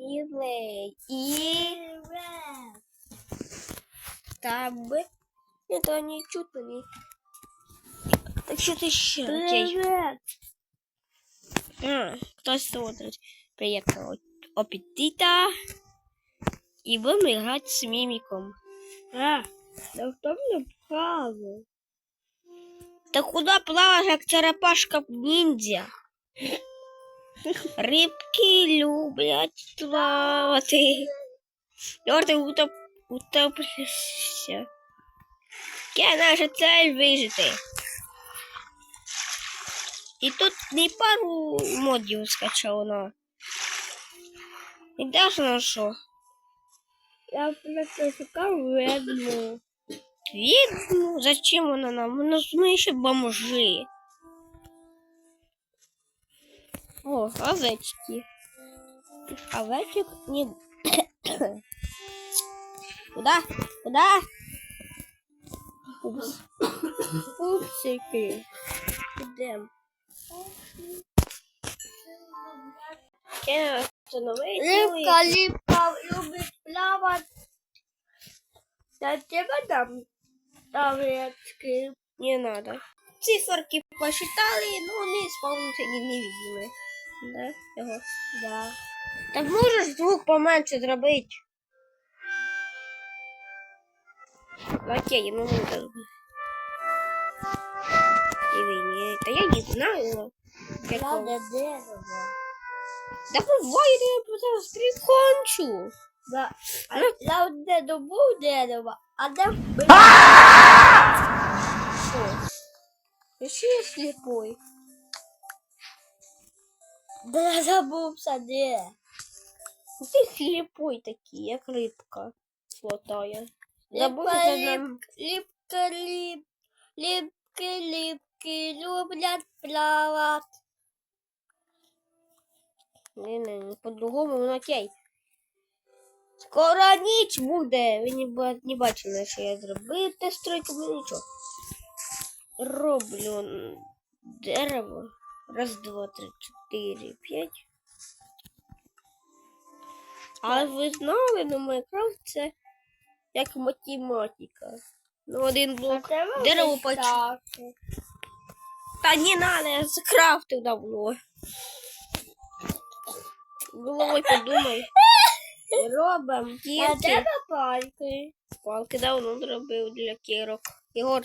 Ілей. І там. Ні, то не чутно ні. Так що ти ще? Окей. Хтось смотрит. Приятного аппетита. И будем играть с мимиком. А, да кто мне правил? Та куда плаваешь, як черепашка ниндзя? Рибки люблять плавати. Йор, ти утоп... утоплюєшся. Яка наша цель вижити? І тут не пару модів скачав на. І даже на що? Я просто шукав ведьму. Відьму? Зачем вона нам? У нас ми ще бомжи. О, овечки. Овечек не... Куда? Куда? Упс. Ідем. Я встановити. Рыбка, рыбка любит плавать. Я тебе дам таблетки. Не надо. Циферки посчитали, но вони сповнені невидимі. Да? Його. Да. Так можеш звук поменше зробити? Окей, ну не так. Извини, та я не знаю. Какого. Надо дерево. Да бувай, я зараз прикончу. Да. А я одне добув дерево, а де вбив. Що? Я ще я сліпой. Да я забувся де. Ну, Ти сліпой такий, як рибка золотая. Забудьте нам. Липка, лип, липки, липки, люблять плавати. Не, не, не по-другому, ну окей. Скоро ніч буде. Ви не, не бачили, що я зробив те стройку, ну нічого. Роблю дерево. Раз, два, три, чотири, п'ять. А ви знали, ну Майнкрафт це як математика. Ну, один блок. Дерево почу. Та не надо, я закрафтив давно. Головой подумай. Робим А кірки. тебе пальки. Палки давно зробив для кірок. Ігор.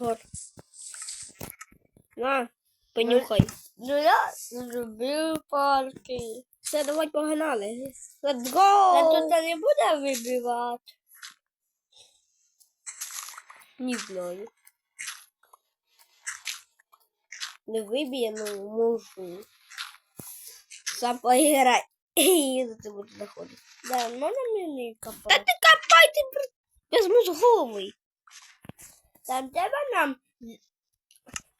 Ігор. На, понюхай. Ну я зробив пальки. Все, давай погнали. Let's go! тут не буде вибивати. Не знаю. Не виб'є, ну можу. Сам поіграй. І за це буду заходити. Да, можна мені Та копати? ти копай, ти бр- безмозговий. Там тебе нам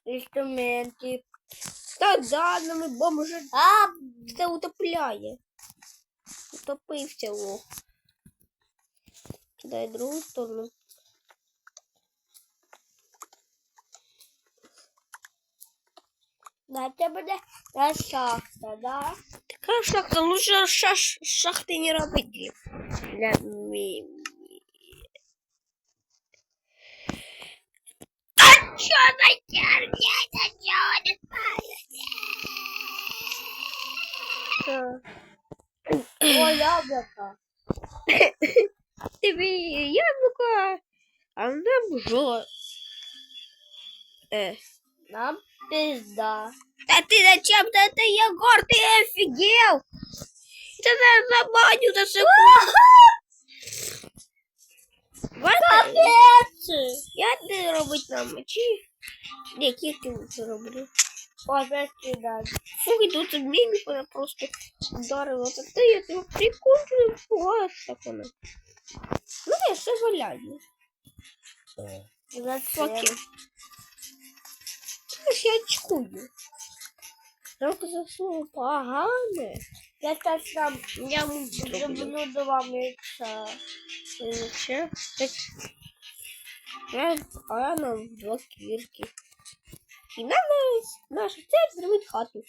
інструменти. Та да, ну ми бомжи. А, Це утопляє. Утопився лох. Кидай другу сторону. на тебе буде на шахта, да? Така шахта, лучше шаш, шахти не робити. Для. черная черня, это черный палец. О, яблоко. Ты Тебе яблоко, а нам жо. Э. Нам пизда. Да ты зачем? Да это Егор, ты офигел! Это на, на баню Вот Капец! Я не робить нам мечі. Кірки лучше роблю. Опять кидать. Слухай, тут мімі мене просто вдарило. Та ти я тебе прикончу, пугаєш так вона. Ну, я все валяю. Окей. Я ж я очкую. Жалко за слово погане. Я теж там Я люблю два микса. Нічого. Так. Я, а я нам два кірки. І нам наша цель зробити хату.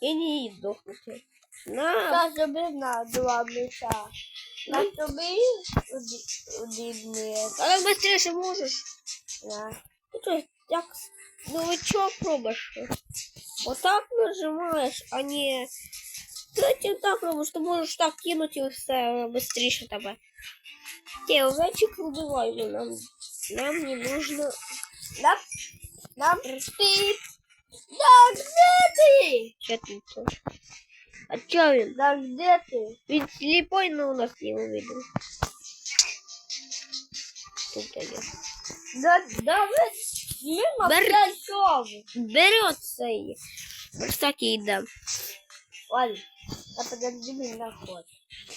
І не її здохнути. На, Я зробив на два м'яча. Я зробив один, один м'яч. але швидше можеш. Да. Ну, то есть, як новичок робиш. Отак нажимаєш, а не... Ти ти так робиш, ти можеш так кинути і все швидше тебе. Ті, овечик вибиваємо нам. Нам не нужно... Нам, нам ти. Да, де ти? Що тут? А чо він? Да, де ти? Він сліпой, но у нас не увидел. Тут є. Да, да, ви. Мимо Бер- п'ятьов. Берет цей. Ось так і йде. Ладно, а подожди меня ход.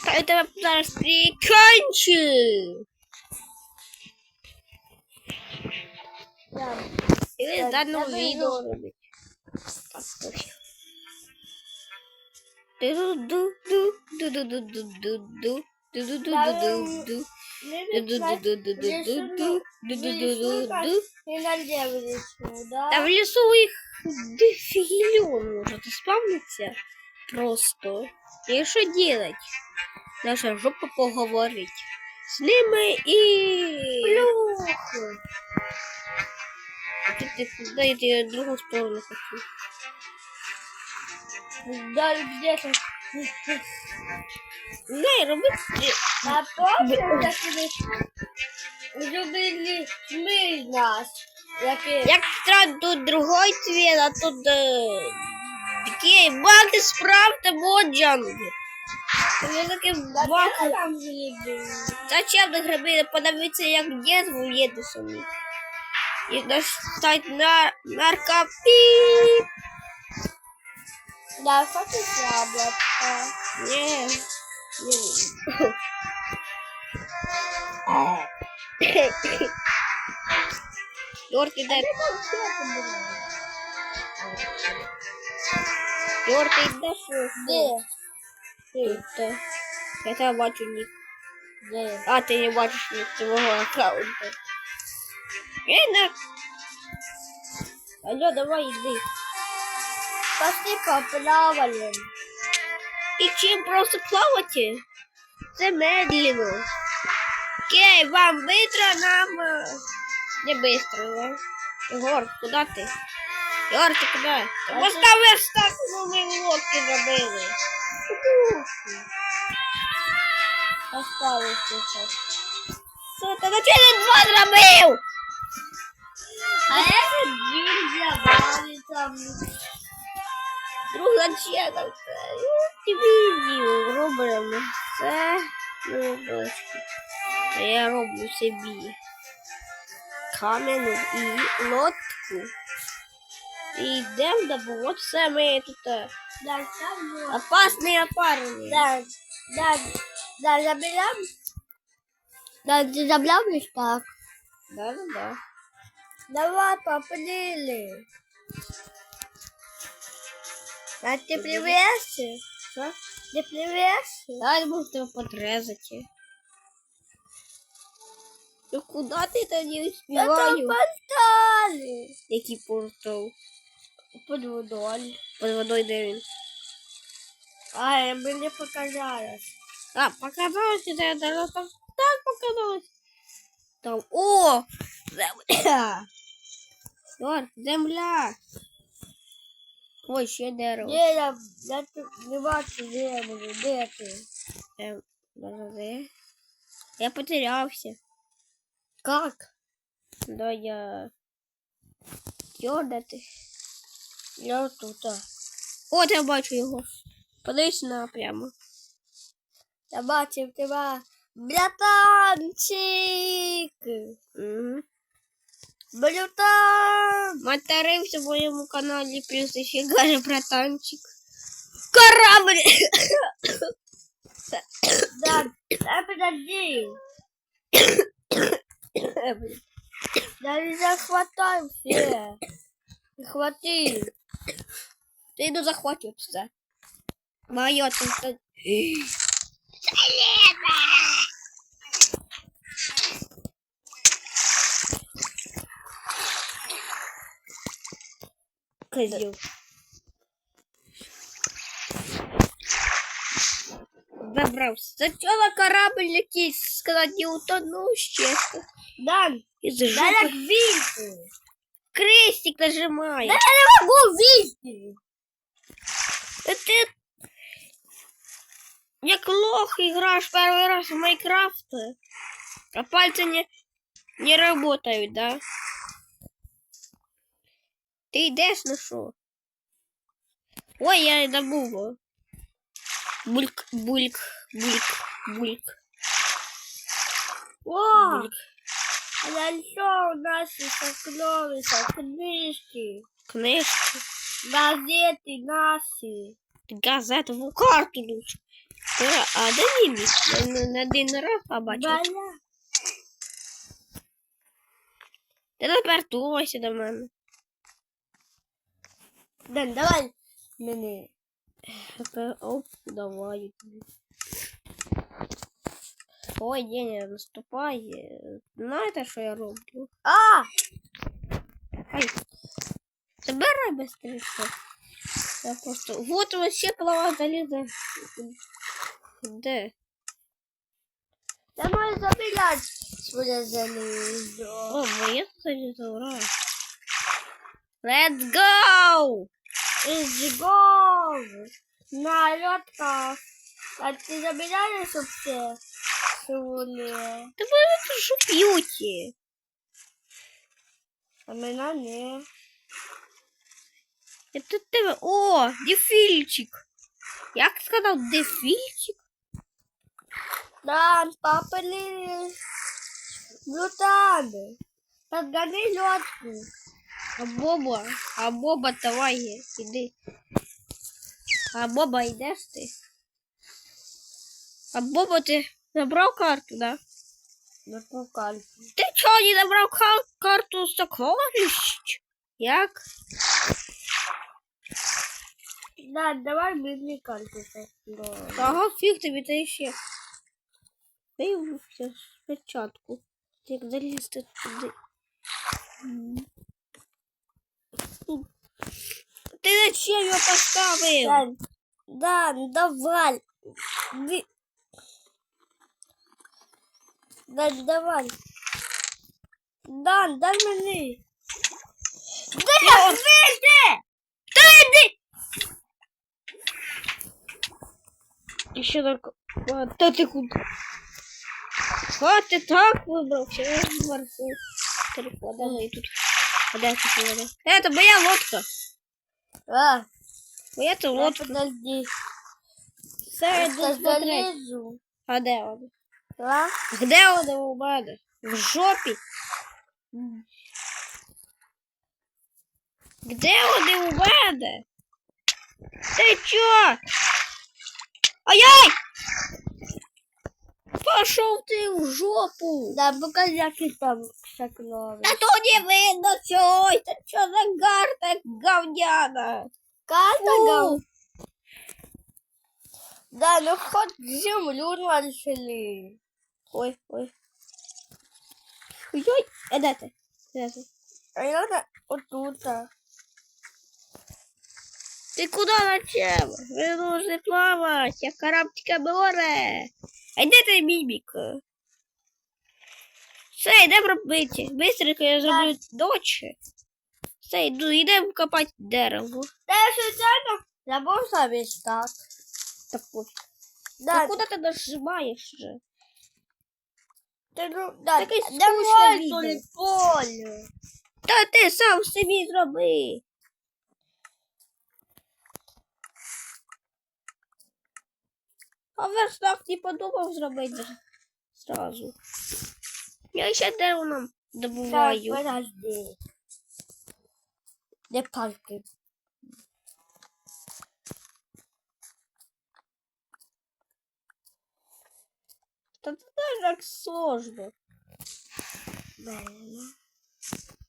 Та я тебе зараз прикончу. Не надеюсь сюда. Та в лісу їх дофігільон може спавниться просто. І що делать? Наша жопа поговорить. З ними і... Плюх. А ти, ти, дай я другу сторону хочу. Да, где-то. Не, роби... А потім таки зробили ми нас. Як треба тут другой цвет, а тут е, такий баки справте таке баки. там гриби? Зачем на гриби подивитися, як дєзву їде самі. І достать на наркопі. Да, хочеш яблоко? Не. Йорки дай. Йорки йде що? Де? Е, Я тебе бачу нік. Де? А, ти не бачиш нік твого аккаунту. Ей, на. Алло, давай йди. Пошли поплаваем. І чим просто плавати? Це медленно. Окей, вам быстро, нам... е, Не быстро, да? Егор, куди ти? Егор, ти куди? Та Поставиш так, ну ми лодки зробили. Осталось сейчас. Що, та на ти два зробив? А это день для там. Друга чека. Відео робимо все. Ну, дочки. А я роблю собі кам'яну і лодку. І йдемо добувати все ми тут е, Да, там было. опасні опарні. Да, да, да, заберем. Да, ты забрал так? Да, да, да. Давай, поплыли. А ты плывешь? Що? Ты плывешь? Дай буду тебе подрезати. Ну куди ти тоді Да там успіваю? портали. Який портал? Под водой. Под водою де він? А, я бы не показалось. А, показалось, это я даже там так показалось. Там, о, земля. Йор, земля. Ой, ще дерево. Не, я, я тут не бачу землю, де ти? Ем, даже? Я потерявся. Как? Да я... Йор, де ти? Я тут. а. От я бачу його. Подивись на прямо. Я бачив тебе. Братанчик! Угу. Братан! Матерився в моєму каналі, плюс ще каже братанчик. Корабль! Да, да, подожди. Да не захватай все. Не хвати. Ти йду захвачу це. Моє тут. козел. Добрался. Зачем корабль летит, сказать не утонул, честно. Дан, И зажил. Да, как вильни. Крестик нажимает. Да я не могу видеть. Это я плохо играешь первый раз в Майнкрафт, а пальцы не, не работают, да? Ты йдеш на що? Ой, я забув. Бульк, бульк, бульк, бульк, О, бульк. а що у нас сокровища, книжки, Книжки. газети наші. Газету в карту лучше. А де Мімі? Я на, один раз побачив. Ти тепер тулася до мене. Дан, давай мене. Тепер оп, давай. Ой, день наступає. Знаєте, що я роблю? А, Ай. Забирай быстрее. Я просто... Вот вообще плава заліза. Де? я маю забирати своє залізо. О, моє залізо, ура. Let's go! Let's go! На льотка. А ти забираєш все? Солі. Та ви тут що п'єте? А мене не. Это тебе. О, дефільчик. Як сказав, дефільчик? Дан, папа не... Блютани. Подгони льотку. А Боба, а Боба, давай, іди. А Боба, йдеш ти? А Боба, ти забрав карту, да? На кукальку. Ти чого не забрав ка- карту сокровищ? Як? Да, давай мені сокровища. Ага, фіг тобі, та ще. Дай все спочатку. Як залізти туди. Ти зачем його поставив? Дан, Дан, давай. Дан, давай. Дан, дай мені. Я от- Та йди! І ще только... А, Та ти куди? А, ти так вибрав, чи я зверху. Телефон, тут. Подожди. Это моя лодка. А. Это лодка. Подожди. Сэр, залезу. А де он? А? Де он у мене? В жопі? Где он, у мене? Ти чо? Ай-яй! Пошел ты в жопу! Да, богатяки там шагнули. Да то не видно, что это что за карта говняна? Карта говняна? Да, ну хоть землю нашли. Ой, ой. Ой, это ты. Это. А надо вот тут. -то. Ты куда зачем? Вы должны плавать. Я кораблика море. А де ти мімік? Все, йдемо робити. Бистренько я зроблю дочі. Все, йду, йдемо копати дерево. Да, я случайно забыл совесть так. Так ось. Да, Та куди ти нажимаєш же? ты, ну, да, скучное мой поле. Та ти сам собі зроби. А верстак не подумав зробити з- зразу. Я ще дерево нам Так, добуваю. подожди. Где палки? Та це теж так сложно. Блин.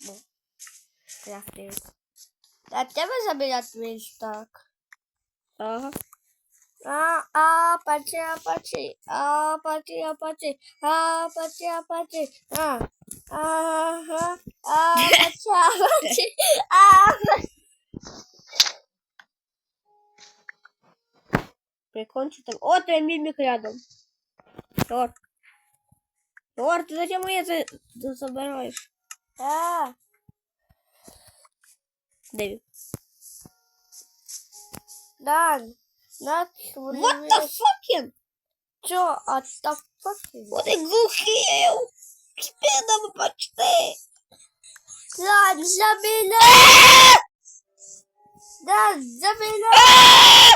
Ну, крафтить. А тебе забирать весь так. Ага. А, а, пачи, а, пачи, а, пачи, а, пачи, а, пачи, а, пачи, а, ага, а, пачи, а, пачи, а, прикончить. О, твой мимик рядом. Егор. Егор, ты зачем ее за... за- забираешь? А, Дэвид. Дан, На What the fucking? Чё, а та fucking? Вот и глухие. Спина почти. Дан, забирай! Дан, забирай!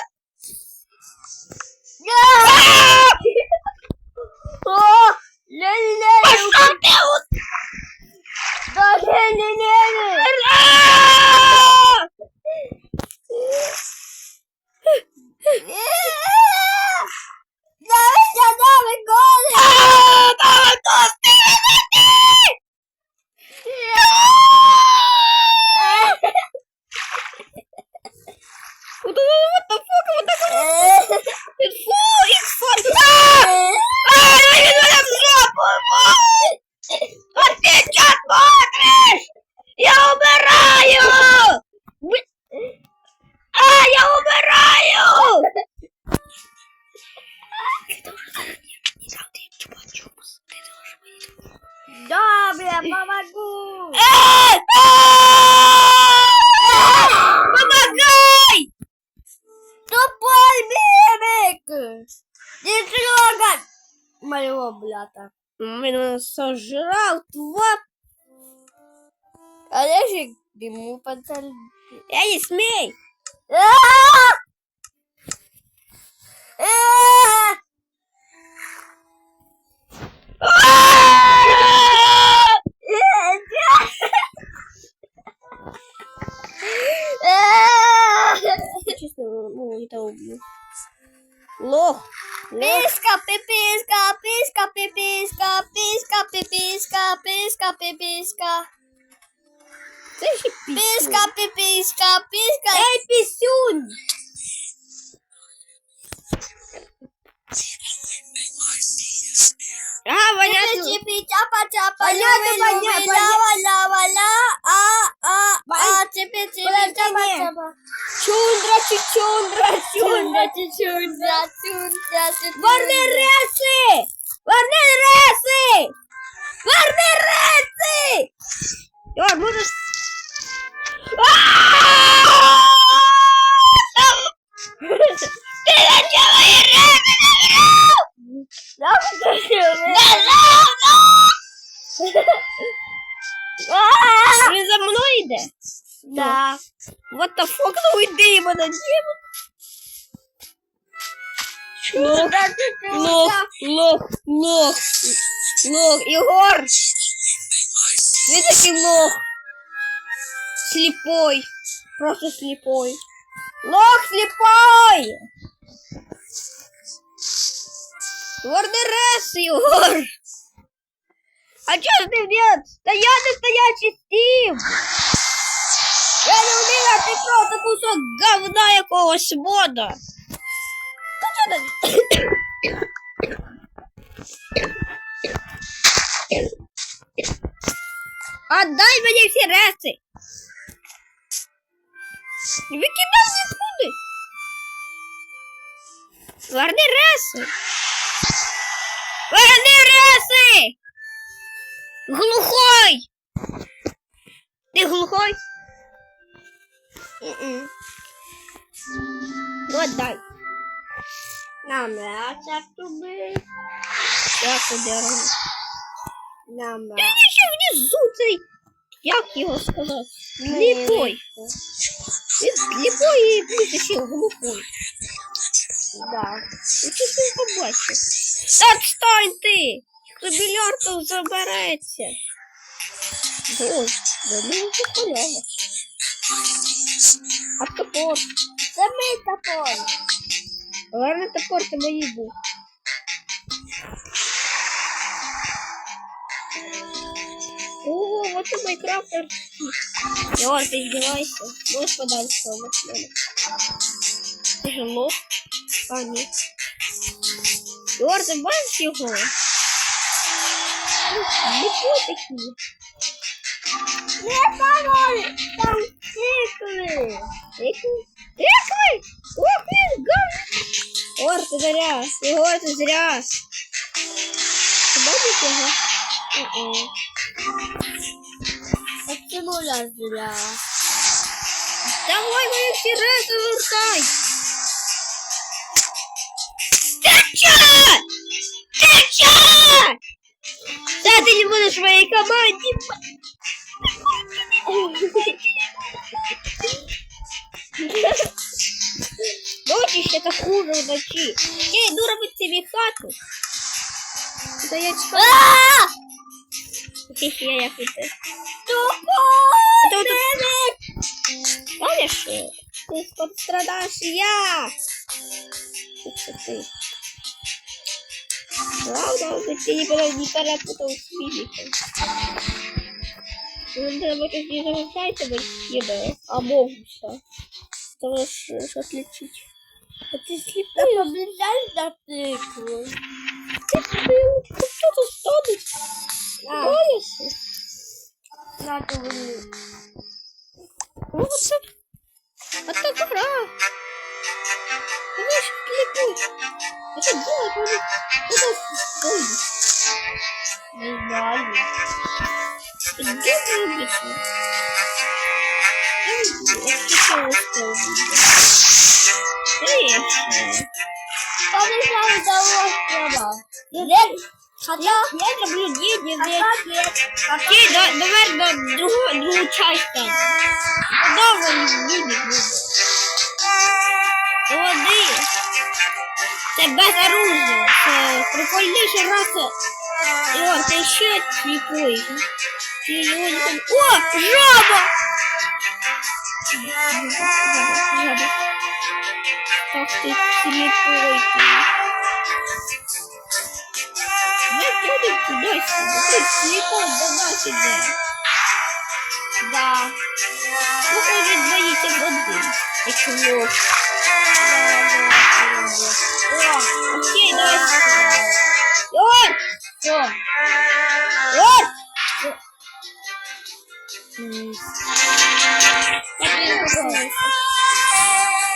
О, ле-ле-ле! Брата. Меня сожрал, тварь! Олежик, ему подали. Я не смей! Честно, ну, это убью. Лох! Лох! Писка, пиписка, писка, пиписка, писка, пиписка, писка, пиписка. Це ще пісню. Писка, пиписка, писка. Ей, пісюнь! А, понятно. Чипи, чапа, чапа, Понятно, люби, понятно, Просто слепой. Лох слепой! Вордерес, Егор! А что ты делаешь? Стоять настоящий Стив! Я не умею, ты просто кусок говна якогось мода! Ну что ты? Отдай мені всі реси! Викидай нікуди! Верни реси! Верни реси! Глухой! Ти глухой? М-м. Ну отдай. Нам нравится тубы. Я дерево. Нам Я нравится. ще внизу цей. Як його сказати? Сліпой. Він сліпой і плюс ще глухой. Да. Ну чи ти побачив? Отстань ти! Юбілярков забереться. Ой, да ну це халява. А топор? Це мій топор. Ладно, топор це мої був. О, вот и Майнкрафт RP. Давай, ты издевайся. Можешь подальше у нас Тяжело. А, нет. Эдуард, добавь его. Ну, Легко такие. Нет, там, там тыквы. Тыквы? Тыквы? Ох, ты говно. Эдуард, ты зря. Эдуард, ты зря. Добавь его. Uh-uh. М-м. Почему я зря? Давай мої всі реки вертай. Ти чо? Та ти не будеш в моїй команді. Ночі это хуже вночі. Я йду робити собі хату. Та я чекаю. Я як це. Помнишь? Ты подстрадаешь я. Это ты. Главное, ты никогда не перепутал с Филиппом. Надо работать не замечать этого еда, а бонуса. Потому что отличить. А ты слепой. Да поближай на тыкву. Ты слепой. Кто-то стонет. Боишься? А. not the room. Oh, what's up? What the fuck? Ah! Maybe I should click me. I said, yeah, I really. What the fuck? There's no idea. It gives me a bit more. Hey, oh, this one is a rubber. You did? Хотя... Я люблю деньги, Хотя. Окей, да, давай на другую, другую часть там. Він їде буде? Води. Це без оружия. Це прикольніше раса. Ігор, ти ще сліпий. Ти його не там... О, жаба! Жаба. Как ти сліпой ти. Ми будемо туди сюди. Ти сліпой до нас іде. Да. Може, боїться води. Якщо вовк. О, Окей, давай. Ой! все. Ой! М, Я перепугалась.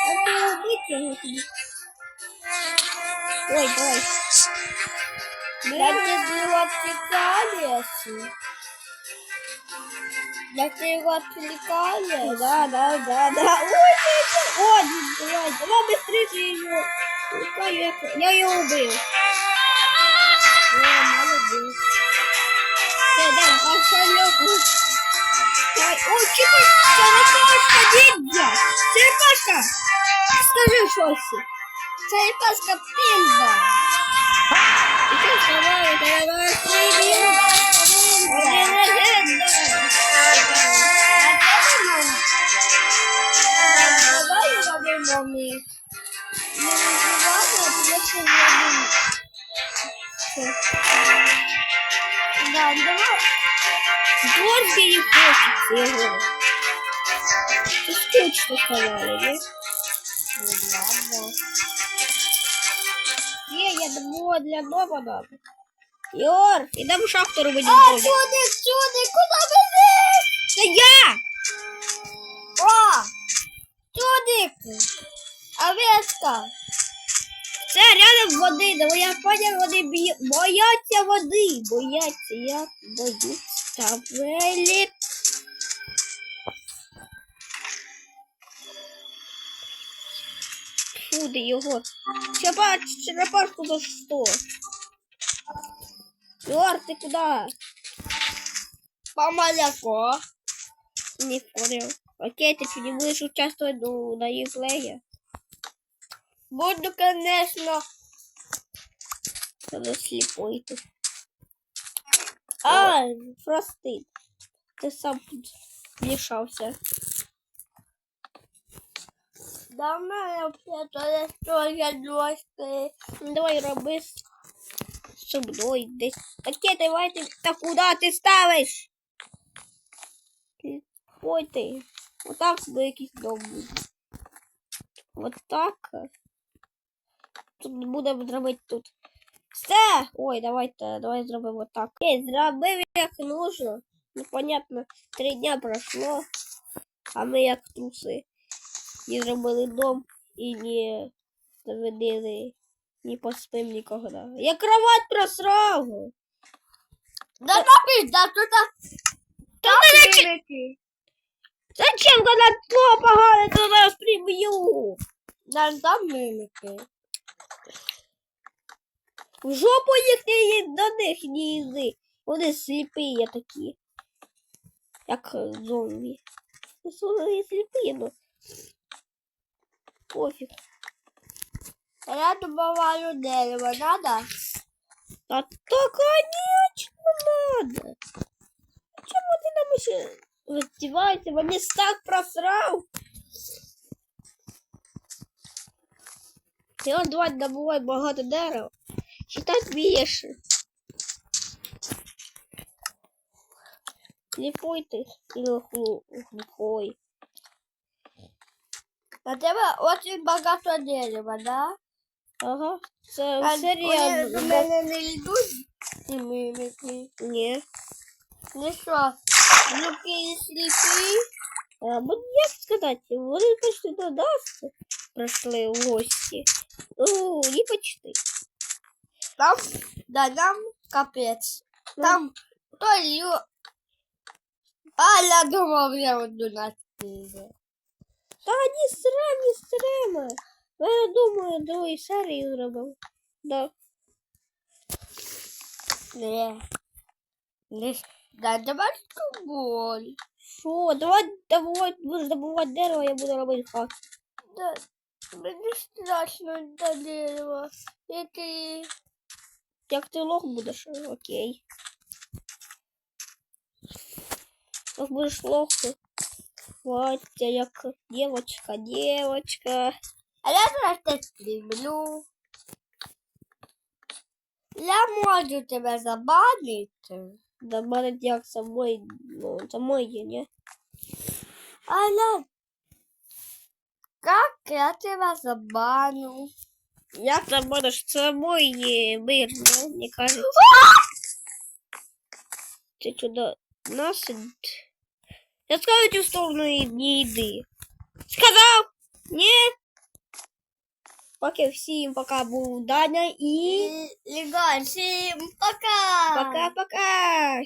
А ты убить я тебе. Ой, давай. Я тебе его отвлекали. Я тебе его отвлекали. Да, да, да, да. Ой, ты это. О, давай, давай быстрее ее. Пускай я, я ее убил. О, молодец. Все, да, кошелек. Давай. Ой, чекай, черепашка, ниндзя. Черепашка. Скажи щось. Черепашка пинда. Да, давай. Борги не хочется его. Ты скучно сказали, да? Ну, ладно. Не, я думаю, для дома надо. Йор, идем шахту робить. А, в чудик, чудик, куди біжиш? Це я! О, чудик. Овечка. Це рядом води, да я понял, вони бояться води, бояться, я боюсь табелі. Фу, де його. Чапа, черепашку за що? Йор, ти куди? По молоко. Не понял. Окей, ты что, не будешь участвовать ну, на геймплее? Буду, конечно. Когда слепой ты. А, Простый. Ты сам тут мешался. давно я то тоже дочка. Давай роби ну, со мною десь. давай. давайте. Та куди ти ставиш? Ой ти. Отак до якийсь дом Вот так. А? Тут буду зробити тут. Все! Ой, давай-то, давай зробимо так. Ей, зробив як нужно. Ну понятно, три дня прошло. А мы як труси. Не зробили дом і не справедливий. Не поспим никогда. Я кровать просрал. Да на пизда, тут Та мене Зачем, когда слово погане, то зараз приб'ю? Да там мимики. В жопу їх не ї- до них не їди. Вони сліпі є такі. Як зомбі. Ну, Вони сліпі, ну. Пофіг. А я добываю дерево, надо? А то, конечно, надо. Чому ти нам ще роздіваєшся? Мені стак просрав. Я давай добувай багато дерева. Считай вмієш. Сліпой ти глухой. На тебе очень багато дерева, да? Ага, це А все вони до реально. мене не йдуть? Ці мимики. Ні. Ну що, глухі і сліпі? А, ну, як сказати, вони почти до нас прийшли в гості. Ну, не почти. Там, да, нам капець. Там то лю... А, я думав, я одну нас піде. Та ні срем, ні срема. Я думаю, другої серії зробив. Да. Не. Не. Да, давай тобою. Що, давай, давай, будеш добувати дерево, я буду робити хату. Да, мені страшно до дерева. Який... Як ти лох будеш, окей. Як будеш лох, то Хватя, як дівочка, дівочка. А я зараз те люблю. Я можу тебе забанити. Да мене як самой, ну, самой є, ні? Але как я тебе забаню? Як це будеш самой є мирно, мені кажеться. Ти чудо нас. Я сказав цю сторону і не йди. Сказав? Ні? Поки всім пока був Даня і Легон, всем пока! пока-пока.